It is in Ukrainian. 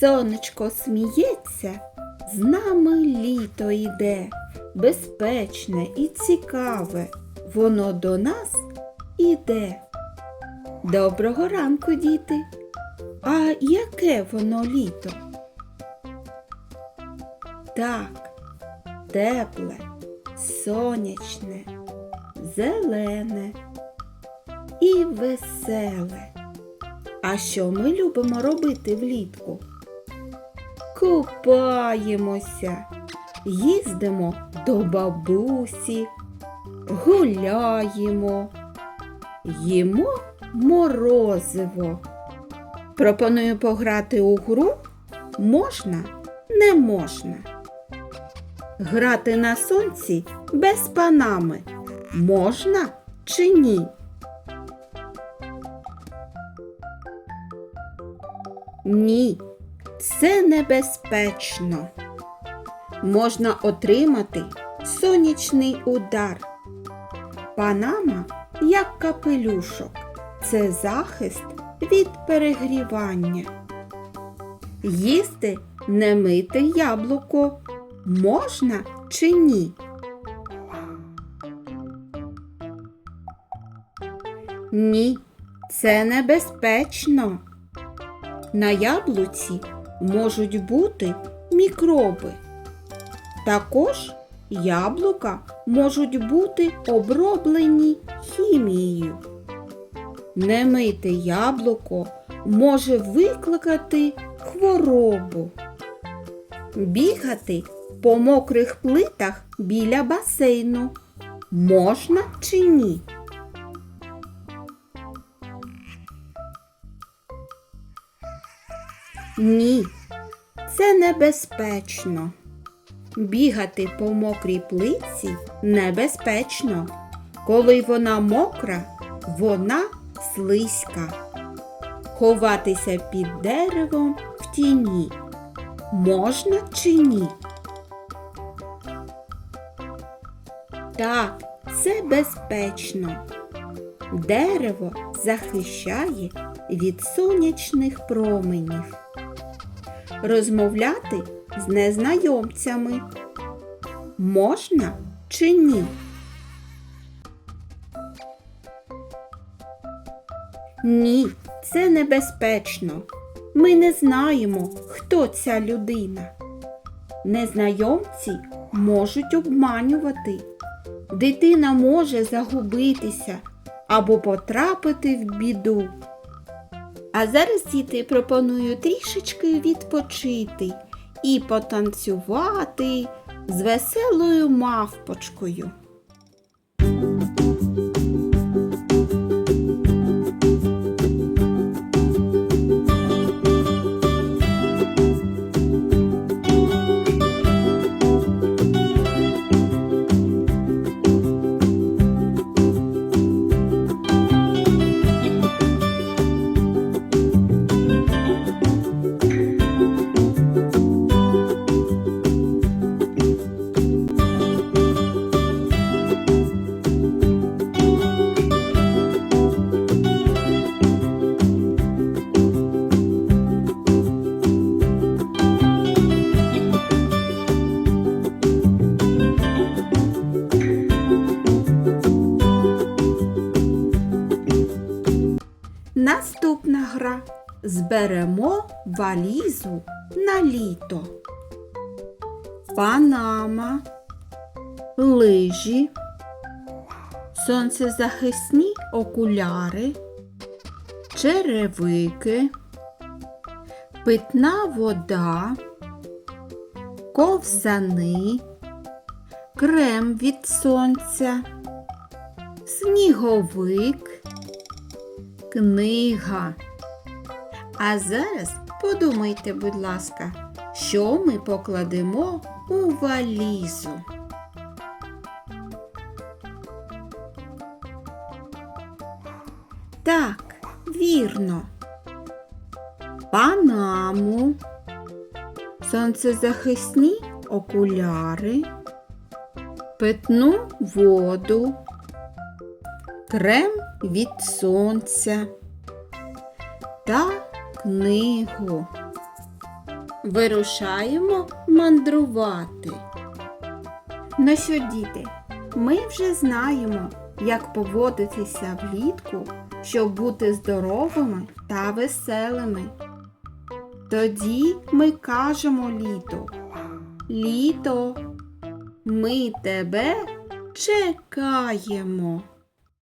Сонечко сміється, з нами літо йде, безпечне і цікаве, воно до нас іде. Доброго ранку, діти! А яке воно літо? Так, тепле, сонячне, зелене і веселе. А що ми любимо робити влітку? Купаємося, їздимо до бабусі, гуляємо, їмо морозиво. Пропоную пограти у гру можна, не можна. Грати на сонці без панами можна чи ні? Ні, це небезпечно. Можна отримати сонячний удар. Панама як капелюшок. Це захист від перегрівання. Їсти немите яблуко можна чи ні? Ні, це небезпечно. На яблуці можуть бути мікроби. Також яблука можуть бути оброблені хімією. Немите яблуко може викликати хворобу. Бігати по мокрих плитах біля басейну можна чи ні? Ні, це небезпечно. Бігати по мокрій плитці небезпечно. Коли вона мокра, вона слизька. Ховатися під деревом в тіні. Можна чи ні? Так, це безпечно. Дерево захищає від сонячних променів. Розмовляти з незнайомцями можна чи ні? Ні, це небезпечно. Ми не знаємо, хто ця людина. Незнайомці можуть обманювати. Дитина може загубитися або потрапити в біду. А зараз діти пропоную трішечки відпочити і потанцювати з веселою мавпочкою. Наступна гра. Зберемо валізу на літо. Панама, лижі, сонцезахисні окуляри, черевики, питна вода, ковзани, крем від сонця, сніговик книга. А зараз подумайте, будь ласка, що ми покладемо у валізу. Так, вірно. Панаму, сонцезахисні окуляри, питну воду, крем від сонця та книгу. вирушаємо мандрувати. Ну що, діти, ми вже знаємо, як поводитися влітку, щоб бути здоровими та веселими. Тоді ми кажемо літо. Літо, ми тебе чекаємо.